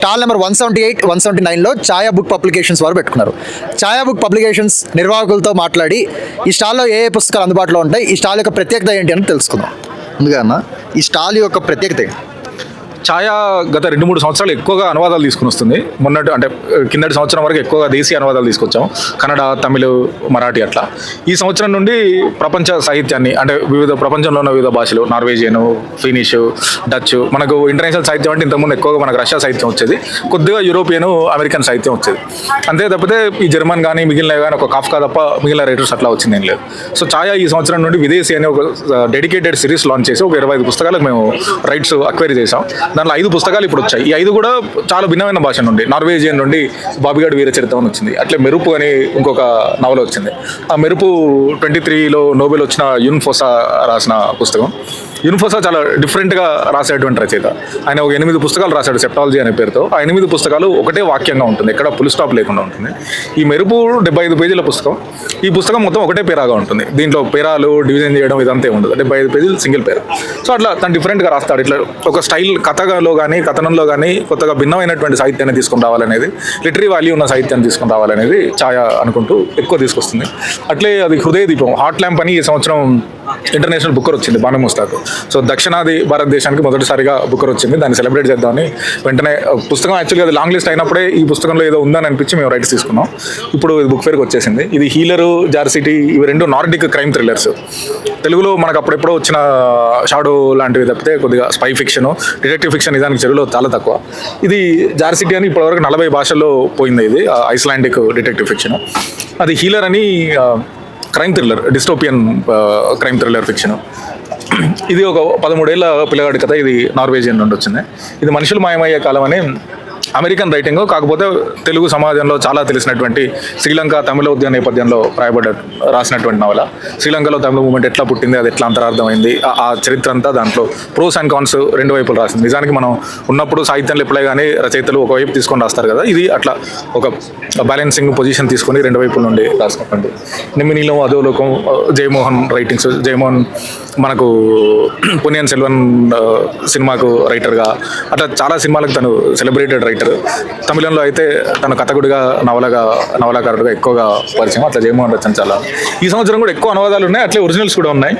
Stall number one seventy eight one seventy నైన్లో ఛాయా book publications వారు పెట్టుకున్నారు ఛాయా బుక్ పబ్లికేషన్స్ నిర్వాహకులతో మాట్లాడి ఈ స్టాల్లో ఏ ఏ పుస్తకాలు అందుబాటులో ఉంటాయి ఈ స్టాల్ యొక్క ప్రత్యేకత ఏంటి అని తెలుసుకుందాం ముందుగా ఈ స్టాల్ యొక్క ప్రత్యేకత ఏంటి? ఛాయా గత రెండు మూడు సంవత్సరాలు ఎక్కువగా అనువాదాలు తీసుకుని వస్తుంది. మొన్నటి అంటే కిందటి సంవత్సరం వరకు ఎక్కువగా దేశీయ అనువాదాలు తీసుకొచ్చాం కన్నడ తమిళ మరాఠీ అట్లా. ఈ సంవత్సరం నుండి ప్రపంచ సాహిత్యాన్ని అంటే వివిధ ప్రపంచంలో ఉన్న వివిధ భాషలు నార్వేజియన్ ఫినిష్ డచ్ మనకు ఇంటర్నేషనల్ సాహిత్యం అంటే ఇంతకుముందు ఎక్కువగా మనకు రష్యా సాహిత్యం వచ్చేది. కొద్దిగా యూరోపియన్ అమెరికన్ సాహిత్యం వచ్చేది. అంతే తప్పితే ఈ జర్మన్ కానీ మిగిలిన కానీ ఒక కాఫ్కా తప్ప మిగిలిన రైటర్స్ అట్లా వచ్చింది ఏం లేదు. సో ఛాయా ఈ సంవత్సరం నుండి విదేశీ అనే ఒక డెడికేటెడ్ సిరీస్ లాంచ్ చేసి ఒక ఇరవై ఐదు పుస్తకాలకు మేము రైట్స్ అక్వైరీ చేసాం దాంట్లో ఐదు పుస్తకాలు ఇప్పుడు వచ్చాయి. ఈ ఐదు కూడా చాలా భిన్నమైన భాష నుండి నార్వేజియన్ నుండి బాబిగాడ్ వీర చరిత్రం అని వచ్చింది. అట్లే మెరుపు అని ఇంకొక నవల వచ్చింది. ఆ మెరుపు ట్వంటీ త్రీలో నోబెల్ వచ్చిన యున్ఫోసా రాసిన పుస్తకం. యున్ఫోసా చాలా డిఫరెంట్గా రాసేటువంటి రచయిత. ఆయన ఒక ఎనిమిది పుస్తకాలు రాశాడు సెప్టాలజీ అనే పేరుతో. ఆ ఎనిమిది పుస్తకాలు ఒకటే వాక్యంగా ఉంటుంది ఎక్కడ ఫుల్ స్టాప్ లేకుండా ఉంటుంది. ఈ మెరుపు డెబ్బై ఐదు పేజీల పుస్తకం. ఈ పుస్తకం మొత్తం ఒకటే పేరాగా ఉంటుంది. దీంట్లో పేరాలు డివిజన్ చేయడం ఇదంతే ఉండదు. అంటే ఐదు పేజీలు సింగిల్ పేరు. సో అట్లా తను డిఫరెంట్గా రాస్తాడు. ఇట్లా ఒక స్టైల్ కథలో కానీ కథనంలో కానీ కొత్తగా భిన్నమైనటువంటి సాహిత్యాన్ని తీసుకుని రావాలనేది లిటరీ వాల్యూ ఉన్న సాహిత్యాన్ని తీసుకుని రావాలనేది ఛాయ అనుకుంటూ ఎక్కువ తీసుకొస్తుంది. అట్లే అది హృదయ దీపం. హాట్ ల్యాంప్ అని ఈ సంవత్సరం ఇంటర్నేషనల్ బుక్కర్ వచ్చింది బాను ముస్తాక్ సో దక్షిణాది భారతదేశానికి మొదటిసారిగా బుక్కర్ వచ్చింది. దాన్ని సెలబ్రేట్ చేద్దామని వెంటనే పుస్తకం యాక్చువల్గా అది లాంగ్ లిస్ట్ అయినప్పుడే ఈ పుస్తకంలో ఏదో ఉందని అనిపించి మేము రైట్స్ తీసుకున్నాం. ఇప్పుడు ఇది బుక్ ఫేర్కి వచ్చేసింది. ఇది హీలరు జార్సిటీ ఇవి రెండు నార్డిక్ క్రైమ్ థ్రిల్లర్స్. తెలుగులో మనకు అప్పుడెప్పుడో వచ్చిన షాడో లాంటివి తప్పితే కొద్దిగా స్పై ఫిక్షన్ డిటెక్టివ్ ఫిక్షన్ నిజానికి తెలుగులో చాలా తక్కువ. ఇది జార్సిటీ అని ఇప్పటివరకు నలభై భాషల్లో పోయింది ఇది ఐస్లాండిక్ డిటెక్టివ్ ఫిక్షన్ అది హీలర్ అని crime thriller dystopian crime thriller fiction ఇది ఒక పదమూడేళ్ళ పిల్లగాడి కథ ఇది నార్వేజియన్ నుండి వచ్చింది. ఇది మనుషులు మాయమయ్యే కాలం అని అమెరికన్ రైటింగ్ కాకపోతే తెలుగు సమాజంలో చాలా తెలిసినటువంటి శ్రీలంక తమిళ ఉద్యమ నేపథ్యంలో రాయబడ్డ రాసినటువంటి నవల. శ్రీలంకలో తమిళ మూమెంట్ ఎట్లా పుట్టింది అది ఎట్లా అంతరార్థమైంది ఆ- ఆ చరిత్ర అంతా దాంట్లో ప్రోస్ అండ్ కాన్స్ రెండు వైపులు రాసింది. నిజానికి మనం ఉన్నప్పుడు సాహిత్యంలో ఎప్పుడే కానీ రచయితలు ఒకవైపు తీసుకొని రాస్తారు కదా ఇది అట్లా ఒక బ్యాలెన్సింగ్ పొజిషన్ తీసుకొని రెండు వైపుల నుండి రాసుకోండి నిమ్మినీలం అధోలోకం జయమోహన్ రైటింగ్స్ జయమోహన్ మనకు పునియన్ సెల్వన్ సినిమాకు రైటర్గా అట్లా చాలా సినిమాలకు తను సెలబ్రేటెడ్ రైటర్ తమిళంలో అయితే తను కథకుడిగా నవలగా నవలాకారుడుగా ఎక్కువగా పరిచయం. అట్లా జయమోహన్ రచన చాలా. ఈ సంవత్సరం కూడా ఎక్కువ అనువాదాలు ఉన్నాయి. అట్లే ఒరిజినల్స్ కూడా ఉన్నాయి.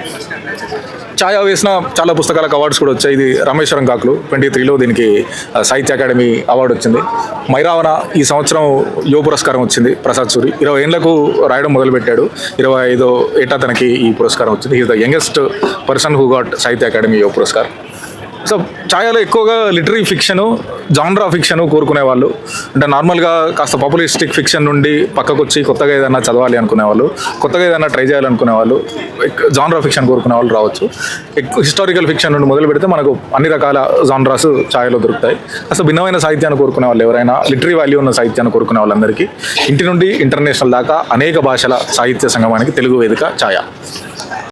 ఛాయా వేసిన చాలా పుస్తకాలకు అవార్డ్స్ కూడా వచ్చాయి. ఇది రామేశ్వరం కాకులు ట్వంటీ త్రీలో దీనికి సాహిత్య అకాడమీ అవార్డు వచ్చింది. మైరావణ ఈ సంవత్సరం యువ పురస్కారం వచ్చింది ప్రసాద్ సూరి. ఇరవై ఏళ్ళకు రాయడం మొదలుపెట్టాడు. ఇరవై ఐదో ఏటా తనకి ఈ పురస్కారం వచ్చింది. Is the youngest person who got Sahitya Akademi Yuva పురస్కారం. సో ఛాయాలో ఎక్కువగా లిటరీ ఫిక్షను జాన్రా ఫిక్షను కోరుకునే వాళ్ళు అంటే నార్మల్గా కాస్త పాపులిస్టిక్ ఫిక్షన్ నుండి పక్కకు వచ్చి కొత్తగా ఏదైనా చదవాలి అనుకునే వాళ్ళు కొత్తగా ఏదైనా ట్రై చేయాలనుకునే వాళ్ళు జాన్రా ఫిక్షన్ కోరుకునే వాళ్ళు రావచ్చు. ఎక్కువ హిస్టారికల్ ఫిక్షన్ నుండి మొదలు పెడితే మనకు అన్ని రకాల జాన్రాస్ ఛాయలో దొరుకుతాయి. అసలు భిన్నమైన సాహిత్యాన్ని కోరుకునే వాళ్ళు ఎవరైనా లిటరీ వాల్యూ ఉన్న సాహిత్యాన్ని కోరుకునే వాళ్ళందరికీ ఇంటి నుండి ఇంటర్నేషనల్ దాకా అనేక భాషల సాహిత్య సంగమానికి తెలుగు వేదిక ఛాయ.